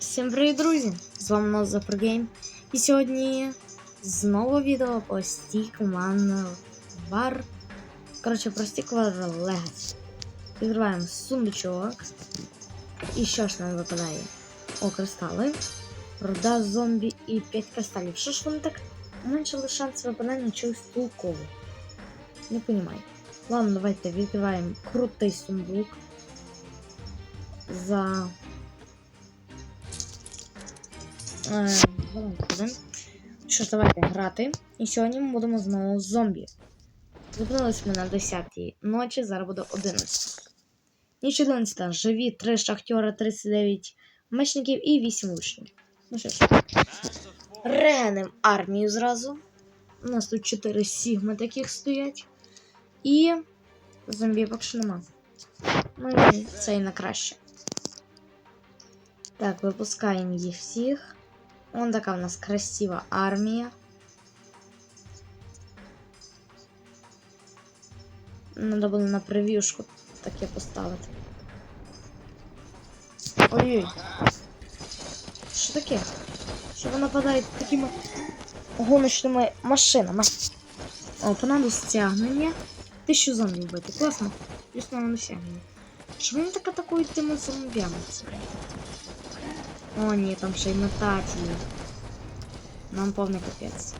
Всім привіт, друзі! З вами Ноза Прогейм. І сьогодні знову відео по One War. Коротше, про War Legacy. Відкриваємо сундучок. І що ж нам випадає? О, кристали. Руда зомбі і 5 кристалів. Що ж вони так уменшили шанс випадання чогось толкового? Не розумію. Ладно, давайте відкриваємо крутий сундук. За Е. Що ж, давайте грати. І сьогодні ми будемо знову з зомбі. Зупинились ми на 10-й ночі, зараз буде 11. Ніч 11. Живі 3 шахтера, 39 мечників і 8 лучників. Ну що ж, регенем армію зразу. У нас тут 4 сігми таких стоять. І зомбі поки нема. Ну це і на краще. Так, випускаємо їх всіх. Вон така у нас красива армія. Надо було на прев'юшку таке поставити. Ой-ой. Що таке? Що ви нападають такими гоночними машинами? О, понадобилось стягнення. Тисячу зомбів вбити. Класно. Плюс на досягнення. Що вони так атакують тими зомбями? О, ні, там ще й метателі. Нам повний капець.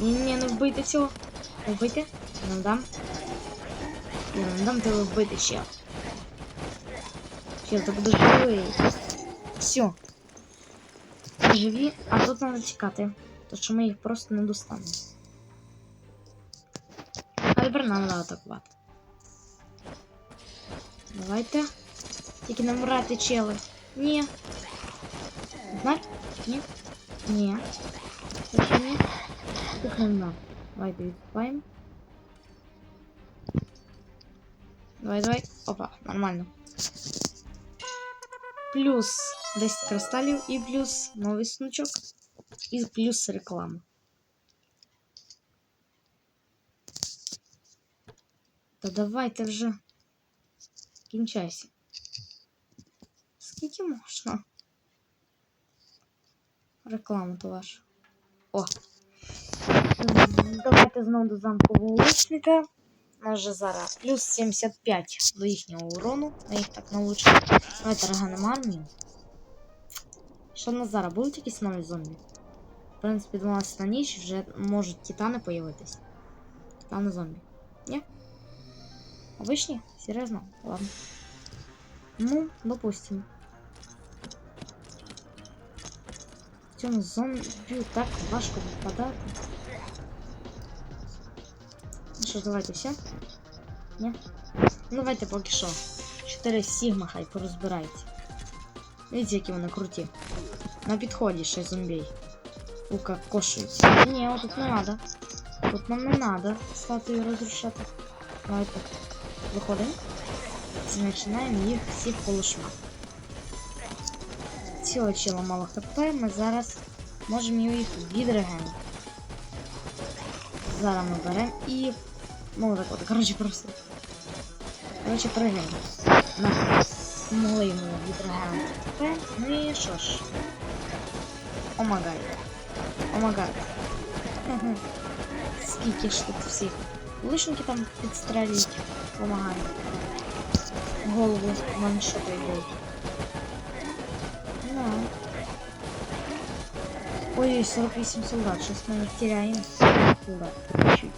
Ні, ні, не вбийте цього. Не вбийте. Не дам. Я не дам тебе вбити ще. Ще ти будеш живий. Все. Живі, а тут треба чекати. То що ми їх просто не достанемо. А тепер нам треба атакувати. Давайте. Тільки не вмирати, чели. Ні. Знак? Ні? Ні. Точно ні. Тут не на. Давайте відступаємо. Давай, давай. Опа, нормально. Плюс 10 кристалів і плюс новий снучок. І плюс реклама. Та давайте вже. Кінчайся. Скільки можна? Рекламу то вашу. О. Давайте знову до замкового лучника. У нас же зараз плюс 75 до їхнього урону. На їх так налучимо. Давайте реганемо армію. Що в нас зараз? Будуть якісь нові зомбі? В принципі, 12 на ніч вже можуть титани появитись. Титани зомбі. Ні? Обичні? Серйозно? Ладно. Ну, допустим. Цьому зомбі так важко випадати. Ну що, давайте все? Ні? Ну давайте поки що. 4 Сігма хай порозбирається. Дивіться, які вони круті. На підході ще зомбій. Лука кошують. Ні, тут не надо. Тут нам не надо статую розрушати. Давайте. Виходимо. Починаємо їх всіх полушмати. Цього чела мало хп, ми зараз можемо їх відрегенити. Зараз ми беремо і... Ну так от, коротше, просто. Коротше, пригаємо. На. Могли йому відрегенити хп. Ну і що ж. Омагай. Омагай. Скільки ж тут всіх. Лишники там підстрелюють, помагають. Голову ваншотою дають. Да. Ой, 48 солдат, сейчас мы их теряем. Солдат, чуть.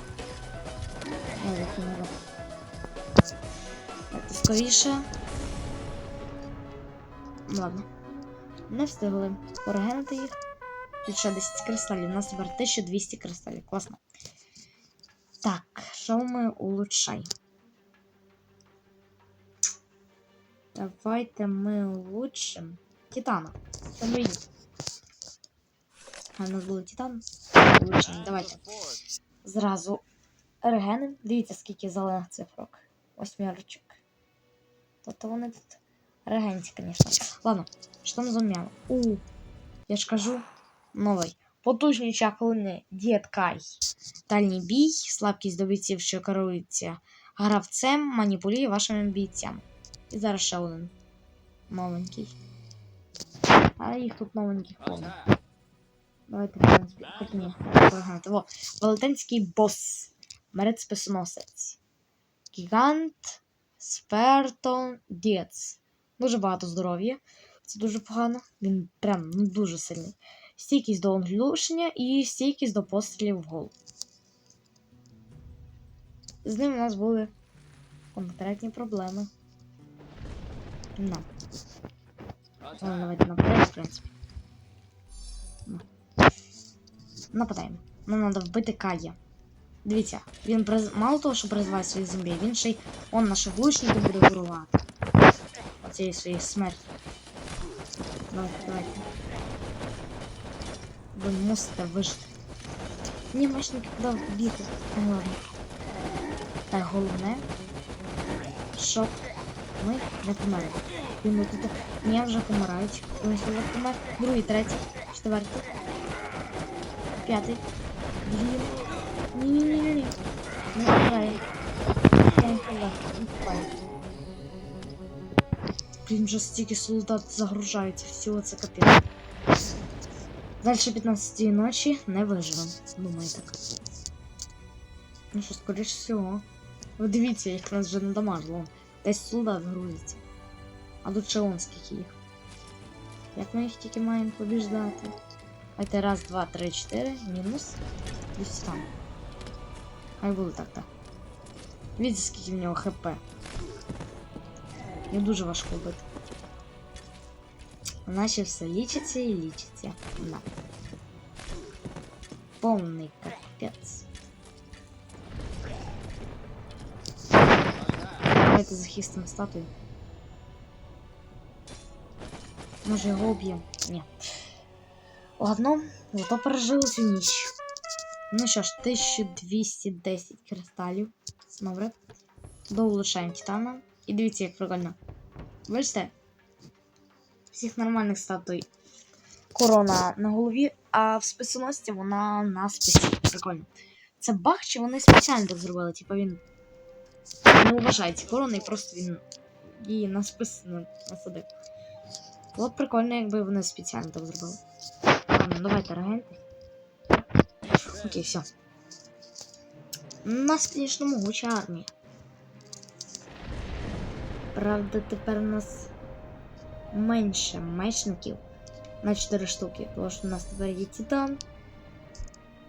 Ой, их много. Так, скоріше. Ладно. Не встигли порегенити їх. Тут ще 10 кристалів. У нас тепер 1200 кристалів. Класно. Так, що ми улучшаємо? Давайте ми улучшимо Титана. Там. А у нас були Титан. Улучшимо. Давайте. Зразу регенем. Дивіться, скільки зелених цифрок. Восьмерочок. Тобто вони тут регенці, звісно. Ладно, що там за? У, я ж кажу, новий. Потужні чаклини Дід Кай. Дальній бій, слабкість до бійців, що керуються гравцем, маніпулює вашими бійцями. І зараз ще один. Новенький. А їх тут новеньких повно. Давайте, в принципі, хоч ні. Во, велетенський бос. Мерець списоносець. Гігант Сперто Діц. Дуже багато здоров'я. Це дуже погано. Він прям ну, дуже сильний. Стійкість до оглушення і стійкість до пострілів в голову. З ним у нас були конкретні проблеми. На. Ладно, давайте наперед, в принципі. На. Нападаємо. Нам треба вбити Кая. Дивіться, він приз... мало того, що призиває своїх зомбі, він ще й он наших лучників буде вирувати. Оцієї своєї смерті. Давайте, давайте. Ви мусите вижити. Ні, мечники куди бігти. Ну ладно. Так, головне, щоб ми не померли. Він тут не вже помирають. Ось вже помер. Другий, третій, четвертий, п'ятий. Блін. Ні-ні-ні-ні. Не помирає. Я не помираю. Блін, вже стільки солдат загружаються. Всього це капець. Дальше 15 ночі не виживем. Думаю так. Ну що, скоріш всього. Ви дивіться, їх нас вже надамажило. Десь солдат грузиться. А тут ще он скільки їх. Як ми їх тільки маємо побіждати? Давайте раз, два, три, чотири, мінус. Десь там. Хай буде так, так. Дивіться, скільки в нього хп. Не дуже важко бити. Наче все лічиться і лічиться. Да. Повний капець. Давайте захистимо статую. Може його уб'ємо? Ні. Ладно, зато пережили цю ніч. Ну що ж, 1210 кристалів. Добре. Доулучшаємо титана. І дивіться, як прикольно. Бачите? Всіх нормальних статуй. Корона на голові, а в списоносці вона на списі. Прикольно. Це баг, чи вони спеціально так зробили? Типа він не вважає ці корони, і просто він її на спис насадив. Було б прикольно, якби вони спеціально так зробили. Ладно, давайте регенти. Окей, все. У нас, звісно, могуча армія. Правда, тепер у нас менше мечників на 4 штуки. Тому що у нас тепер є Титан.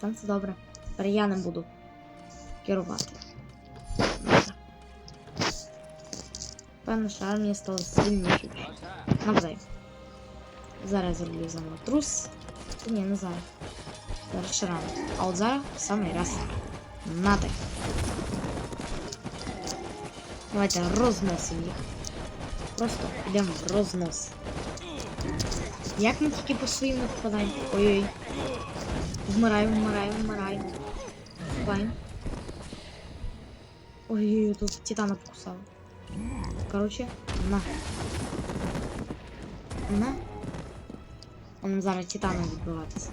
Там це добре. Тепер я не буду керувати. Певно, що армія стала сильнішою. Навзай. Зараз зроблю заново трус. Ні, не зараз. Зараз ще рано. А от зараз в самий раз. Нате. Давайте розносимо їх. Просто йдемо в рознос. Як ми тільки по своїм не попадаємо? Ой-ой. Вмираємо, вмираємо, вмираємо. Вбиваємо. Ой-ой, тут титана покусала. Короче, на. На. Он зараз титана відбиватися.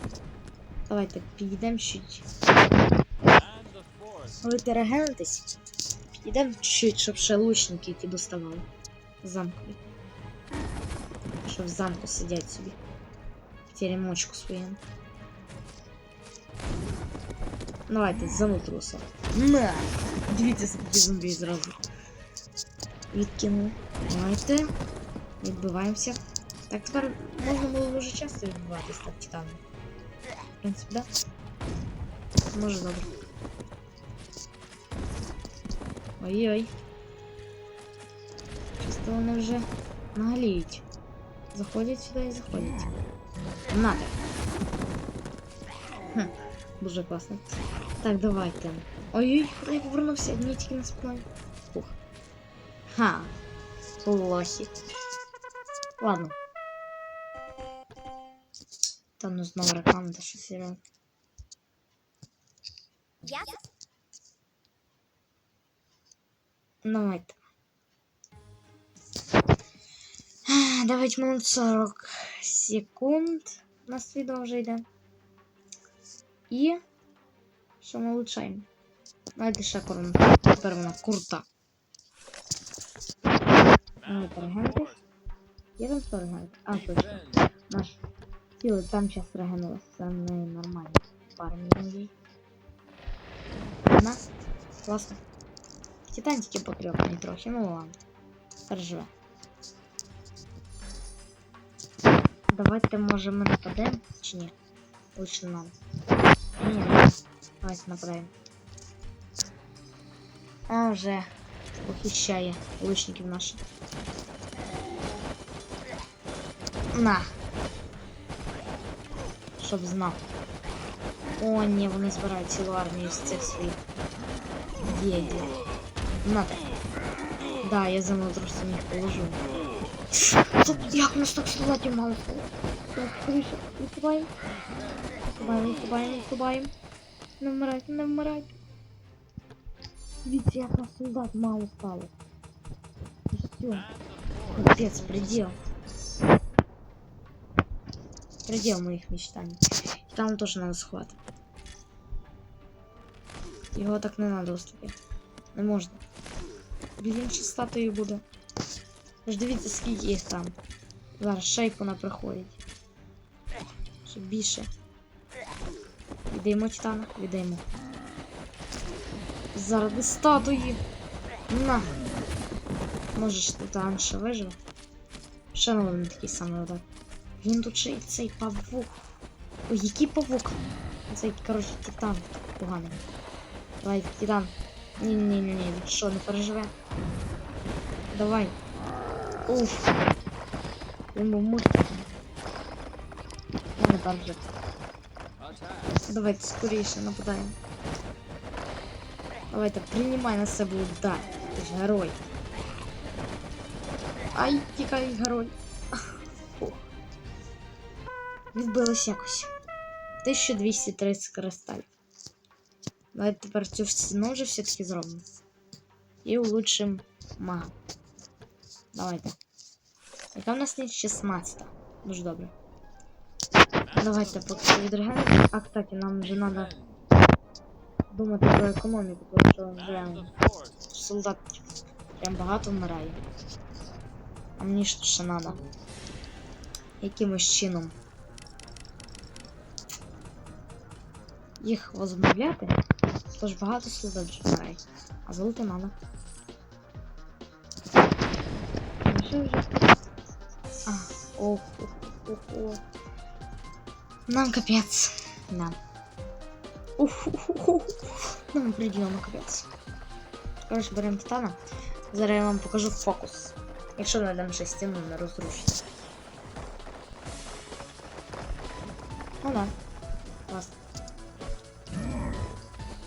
Давайте підійдемо чуть. Давайте регентись. Підійдемо чуть, щоб ще лучники які доставали. Замкові. Що в замку сидять собі. В теремочку своєму. Давайте замутруса. На! Дивіться, скільки зомбі зразу. Відкинули. Давайте. Відбиваємося. Так тепер можна було дуже часто відбиватись так титаном. В принципі, да? Може добре. Ой-ой. Часто вони вже нагаліють. Заходять сюди і заходять. Надо. Хм, дуже класно. Так, давайте. Ой-ой, я повернувся, мені тільки на спиною. Ух. Ха. Лохи. Ладно. Та ну знову реклама, та що серйозно. Давайте. Давайте минут 40 секунд. У нас відео вже йде. І що ми улучшаємо? Давайте ще корону. Тепер вона. Давайте регенти. Є там хто? А, точно. Наш. полетіли, там час регенулося. Це не нормально. Парень людей. Одна. Класно. Титантики потрепані трохи, ну ладно. Переживе. Давайте, може, ми нападемо чи ні? Лучше нам. Ні, ні. Давайте нападаємо. А вже похищає лучників наших. На. Щоб знав. О, ні, вони збирають цілу армію з цих своїх дєдів. На так. Да, я землетрусом їх положу. Тут як у нас так солдатів мало стало? Так, скоріше, відступаємо. Відступаємо, відступаємо, відступаємо. Не вмирайте, не вмирайте. Дивіться, як нас солдат мало стало. І все. Капец, предел. Предел моих мечтаний. И там тоже надо схват. Його так не надо уступити. Не можна. Блін, ще статуї буде. Ви ж дивіться, скільки їх там. Зараз шейпу на приходять. Ще більше. Віддаємо титана, віддаємо. Заради статуї. На. Може ж титан ще виживе. Ще на один такий самий удар. Він тут ще й цей павук. Ой, який павук? Цей, коротше, титан поганий. Давай, титан. Ні-ні-ні, ні, що, не переживе. Давай. Уф. Він був мультиком. Не переживе. Давайте скоріше нападаємо. Давайте, приймай на себе удар. Ти ж герой. Ай, тікай, герой. Відбилось якось. 1230 кристалів. Давайте тепер цю стіну вже все-таки зробимо. І улучшим мага. Давайте. Яка в нас ніч 16. Дуже добре. Давайте поки відрегенемо. А, кстати, нам вже треба думати про економіку, тому що вже солдат прям багато вмирає. А мені ж ще треба. Якимось чином. Їх возобновляти. Тож багато солдат вже вмирає. А золоти треба. Ну що вже? А, ох, ох, ох, ох. Нам капець. Да. Ух, ух, ух, ух. Нам определенно капець. Коротше, беремо титана. Зараз я вам покажу фокус. Якщо знайдемо ще стіну не розрушиться. Ну да. Класно.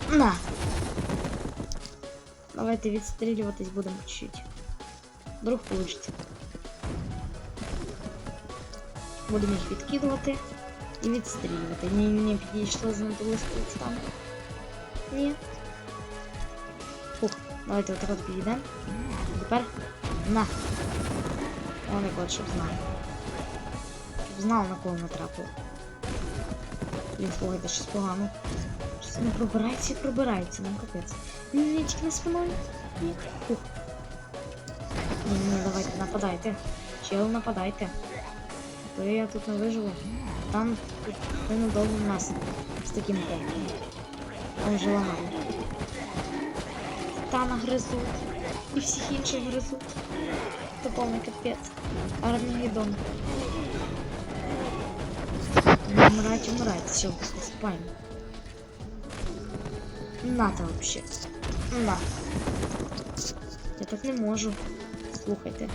На. Давайте відстрілюватись будемо чуть-чуть. Вдруг получится. Будемо їх відкидувати і відстрілювати. Ні, ні, підійшло занадто близько там. Ні. Фух, давайте отак от підійдемо. Тепер на. О, не кот, щоб знав. Щоб знав, на кого натрапив. Блін, слухайте, щось погано. Щось не пробирається і пробирається, нам. Ні, ні, тільки не спиною. Ні. Фух. Ні, ні, давайте, нападайте. Чел, нападайте. А то я тут не виживу. Там ви недовго в нас з таким темпом. Там же лагає. Титана гризуть. І всіх інших гризуть. Це повний капець. Армагеддон. Не вмирайте, вмирайте. Все, спаємо. Нато вообще. На. Я так не можу. Слухайте.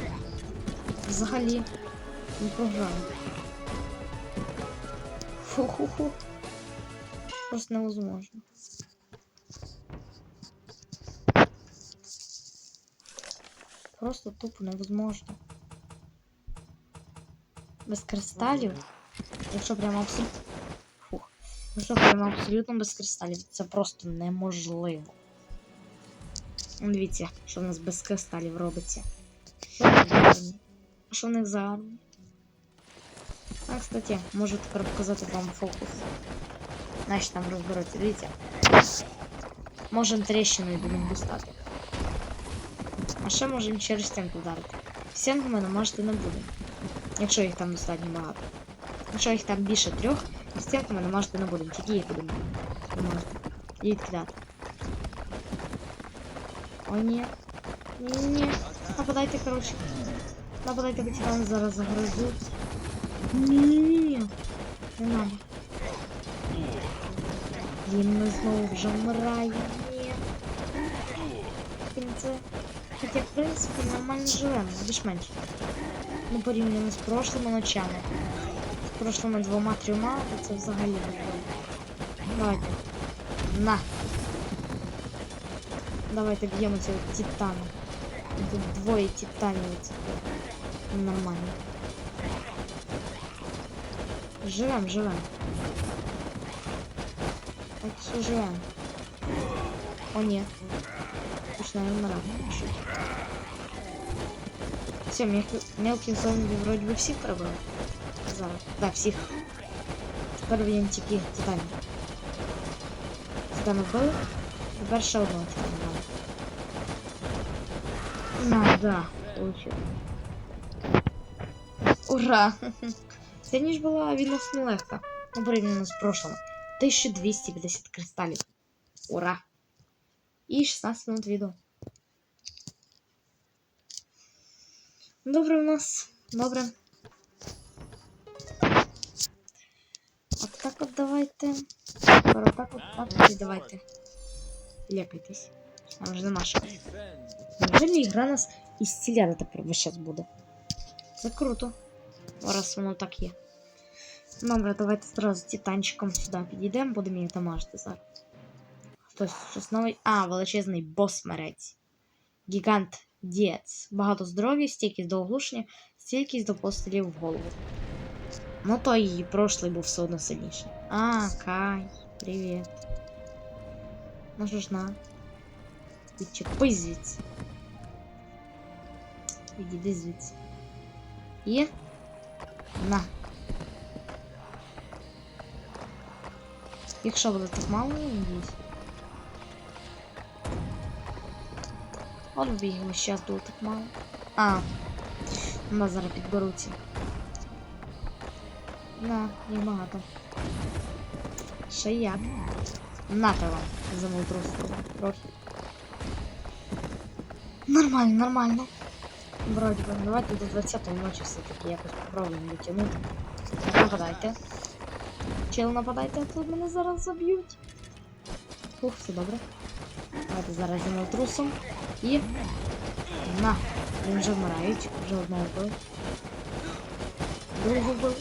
Взагалі. Не програю. Фу-ху-ху. Просто невозможно. Просто тупо невозможно. Без кристалів. Якщо прямо абсолютно. Фух. Якщо прямо абсолютно без кристалів, це просто неможливо. Ну, Дивіться, що в нас без кристалів робиться. Що в них за? Що в них за армія? А, кстати, можу тепер показати вам фокус. Наші там розберуться. Дивіться. Можемо тріщиною будемо достати. А ще можемо через стінку вдарити. Стінку ми намажити не будемо. Якщо їх там достатньо багато. Якщо їх там більше трьох, стінками намажити не будемо. Тільки їх будемо. намажити. І відкидати. О, ні. Ні. Нападайте, коротше. Нападайте, бо титани зараз загрызуть. Ні. Не надо. Блін, ми знову вже вмираємо. Ні. Хоча, в принципі, нормально живемо, більш-менш. Ну, порівняно з прошлими ночами. З прошлими двома-трьома, то це взагалі не було. Давайте. На. Давайте б'ємо цього титана. Тут двоє титанів цих. Нормально. Живем, живем. Так що живем. О, ні. Починаємо вмирати. Все, мелкий, мелкий зомби вроде бы всіх пробили. Зараз. Да, всіх. Тепер він тільки титанів. Титана вбили. Тепер ще одного титана дали. На, да, получил. Ура! Ця ніч була відносно легка. Ну, порівняно з прошлым. 1250 кристалів. Ура! І 16 минут відео. Добре у нас. Добре. Давайте. От так давайте. Лякайтесь. Там вже що. Неужели ігра нас ісціляти тепер весь час буде? Це круто. Раз воно так є. Добре, давайте зразу титанчиком сюди підійдемо, будемо їх дамажити зараз. Хтось щось новий. А, величезний бос-мерець. Гігант Дієц. Багато здоров'я, стійкість до оглушення, стійкість до пострілів в голову. Ну то і прошлий був все одно сильніший. А, Кай, привіт. Ну що ж на. Відчепись звідси. Відійди звідси. І. На. Якщо буде так мало, я надіюсь. От бігли, зараз було так мало. А, у нас зараз підберуться. На, їх багато. Ще як. Нате вам за мою труску. Трохи. Нормально, нормально. Вроді би, давайте до 20-ї ночі все-таки якось попробуємо дотягнути. Нападайте. Чел нападайте, а тут мене зараз заб'ють. Фух, все добре. Давайте зараз зімов трусом. І. На! Він вже вмирають. Вже одного вбив. Другого вбив.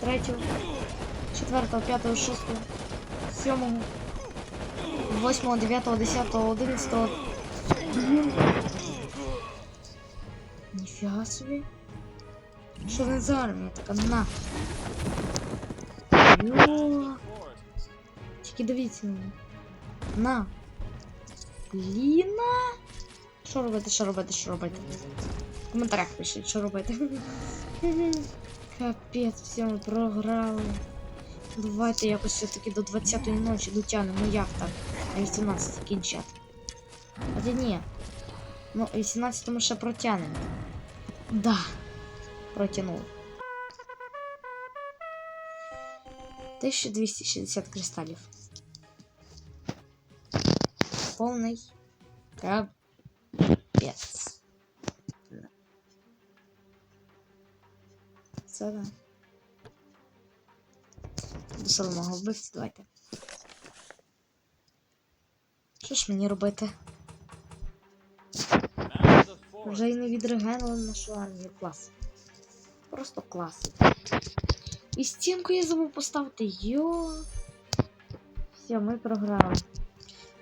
Третього. Четвертого, п'ятого, шостого, сьомого, восьмого, дев'ятого, десятого, одинадцятого. Ніфіга собі. Що не за армія така на. Йо. Тільки дивіться мене. На. Ліна. Що робити, що робити, що робити? Коментарях пишіть, що робити. Капець, все, ми програли. Давайте якось все-таки до 20-ї ночі дотягнемо, ну як так? На 18 кінчати. Хоча ні. Ну, 18 ми ще протягнемо. Да. Протягнули. 1260 кристалів. Повний капець. Це да. До самого вбивці, давайте. Що ж мені робити? Вже й не відрегенили нашу армію. Клас. Просто клас. І стінку я забув поставити. Йо. Все, ми програли.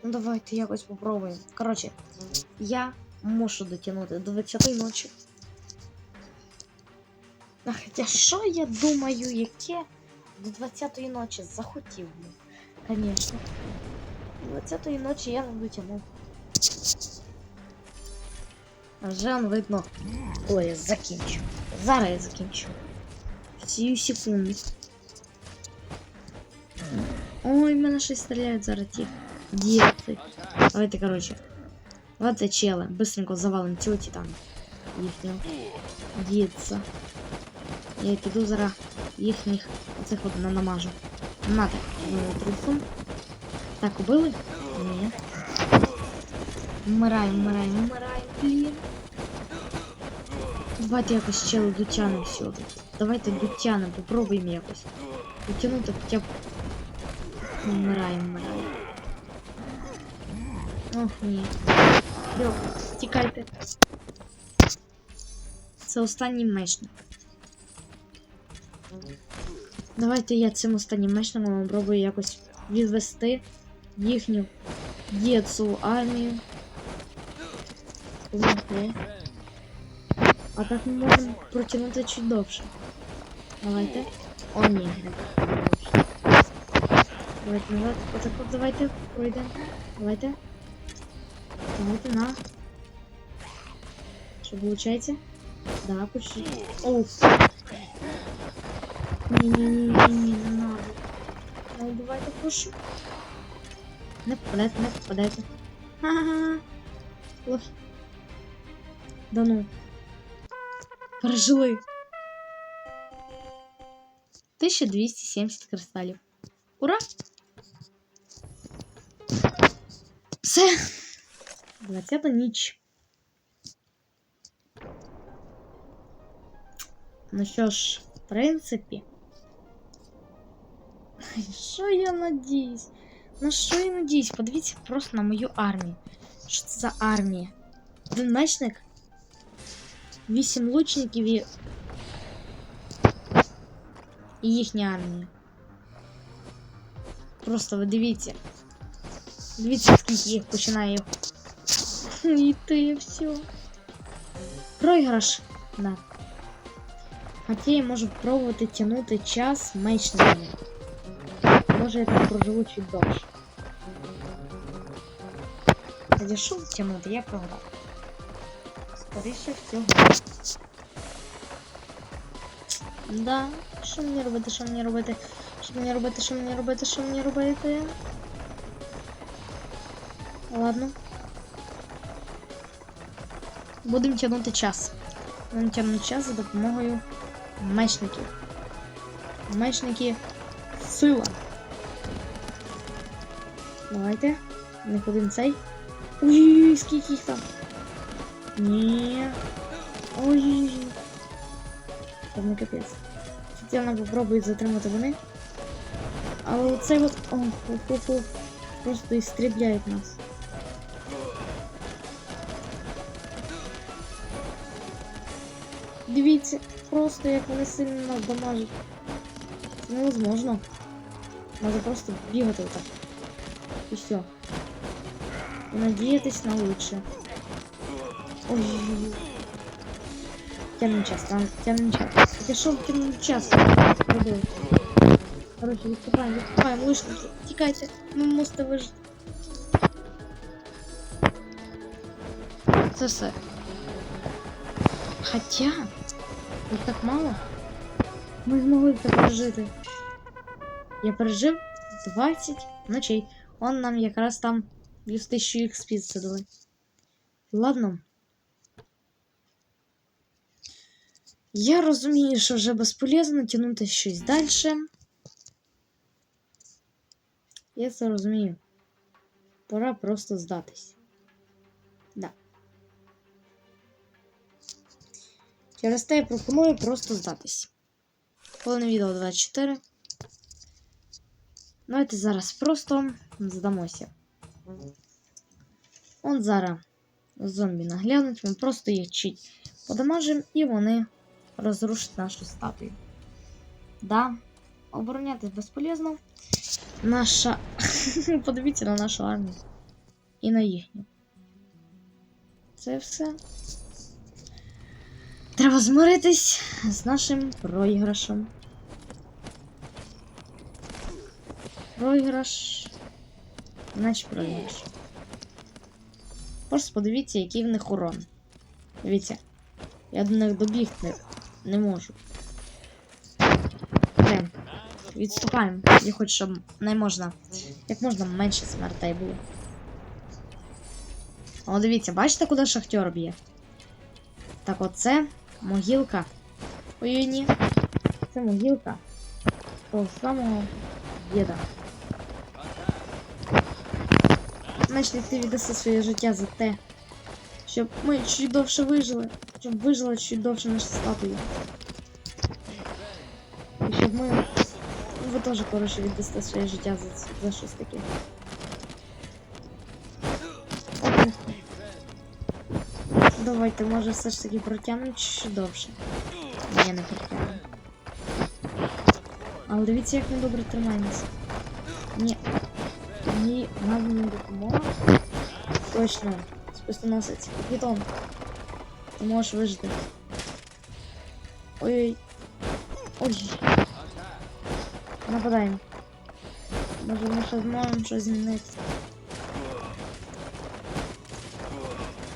Ну давайте якось попробуємо. Коротше, я мушу дотягнути до 20 ночі. А хоча що я думаю, яке до 20-ї ночі захотів би. Конечно. До 20-ї ночі я не дотягнув. А вже он видно, коли я закінчу. Зараз я закінчу. Сію секунду. Ой, в мене щось стріляють зараз ті. Діти. Давайте, короче. Давайте чела. Быстренько завалим цього титана. Їхнього. Діться. Я піду зараз їхніх оцих от на- намажу. Нате, трусом. Так, убили? Ні. Вмираємо, вмираємо, вмираємо, блін. Давайте якось челу дотянемо сюди. Давайте дотянемо, попробуємо якось. Дотягнути хоча б. Вмираємо, вмираємо. Ох, ні. Йо, тікайте. Це останній мечник. Давайте я цим останнім мечником спробую якось відвести їхню дєцу армію. Помогти. А так ми можемо протягнути чуть довше. Давайте. О, ні. Давайте назад. Отак от давайте пройдемо. Давайте. Давайте на. Що получається? Да, почти. Оу. Ні-ні-ні, не надо. Не убивайте, прошу. Не попадайте, не попадайте. Ха-ха-ха. Ой. Да ну. Пережили. 1270 кристалів. Ура! Все. 20 ніч. Ну що ж, в принципі. Що я надіюсь? На що я надіюсь? Подивіться просто на мою армію. Що це за армія? Один мечник, вісім лучників і. І їхня армія. Просто ви дивіться. Дивіться, скільки їх починає і все. Проіграш. Да. Хоча я можу пробувати тягнути час мечниками. Може я так проживу чуть довше. Тоді що тягнути, я програв. Скоріше всього. Да, що мені робити, що мені робити? Що мені робити, що мені робити, що мені робити? Ладно. Будемо тягнути час. Будемо тягнути час за допомогою мечників. Мечники сила. Давайте. Не ходимо цей. Ой, скільки їх там. Ні. Ой-ой. Там не капець. Спеціально попробують затримати вони. Але оцей от. О, фу, фу, фу. Просто істрібляють нас. Дивіться, просто як вони сильно нас дамажать. Це невозможно. Надо просто бігати отак. І все. І надіятись на лучше. Ой. Тянем час, там тянем час. Я шел тянем час. Пробил. Короче, відступаємо, відступаємо, лишники. Тікайте, ми мусите вижити. Це все. Хоча, їх так мало. Ми змогли це пережити. Я пережив 20 ночей. Он нам якраз там плюс 1000 XP задали. Ладно. Я розумію, що вже безполезно тягнути щось далі. Я це розумію. Пора просто здатись. Да. Через те я пропоную просто здатись. Повне відео 24. Давайте зараз просто Здамося. Он зараз зомбі наглянуть, ми просто їх чуть подамажимо і вони розрушать нашу статую. Да, оборонятись безполезно. Наша. Подивіться на нашу армію. І на їхню. Це все. Треба змиритись з нашим проіграшем. Проіграш. Значить проіграш. Просто подивіться, який в них урон. Дивіться. Я до них добігти не можу. Блин. Відступаємо. Я хочу, щоб не можна. Як можна менше смертей було. О, дивіться, бачите, куди шахтер б'є? Так, оце могилка. Ой, ні. це могилка того самого діда. Значить, ти віддаси своє життя за те, щоб ми чуть довше вижили, щоб вижила чуть довше наша статуя. І щоб ми. Ви теж, коротше, віддасте своє життя за, за щось таке. Давайте, може, все ж таки протягнемо чуть довше. Ні, не протягнемо. Але дивіться, як ми добре тримаємося. Ні. Ні, нам не допомога. Точно. Спустоносець. Капітон. Ти можеш вижити. Ой-ой. Ой. Нападаємо. Може ми ще зможемо щось змінити.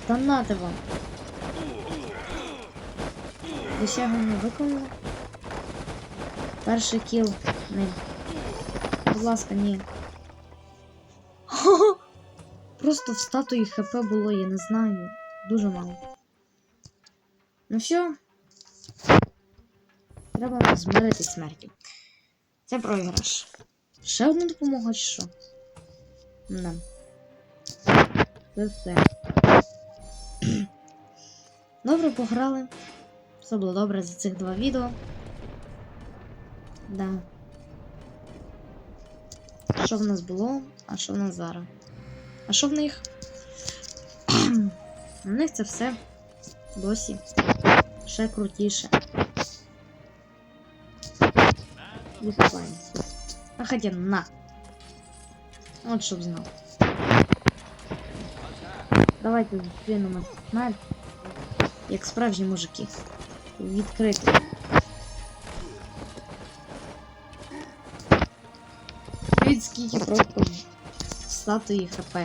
Та нате вам. Досягнення виконано. Перший кіл ним. Будь ласка, ні. Просто в статуї ХП було, я не знаю. Дуже мало. Ну все. Треба змирити смерті. Це програш. Ще одна допомога чи що? Да. Це все. Добре пограли. Все було добре за цих два відео. Да. Що в нас було, а що в нас зараз? А що в них? У них це все досі ще крутіше. Відкриваємо. А хоча на. От щоб знав. Давайте зустрінемо смерть, як справжні мужики. Відкрити. Від скільки просто статуї ХП.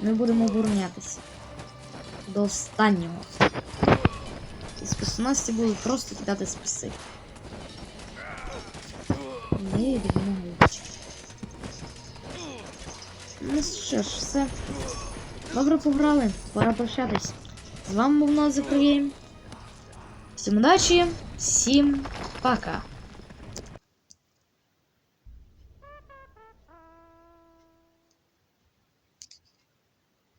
Ми будемо оборонятися. До останнього. І списоносці будуть просто кидати списи. Не допомагають. Ну що ж, все. Добре пограли, пора прощатись. З вами був Гейм. Всім удачі, всім пока.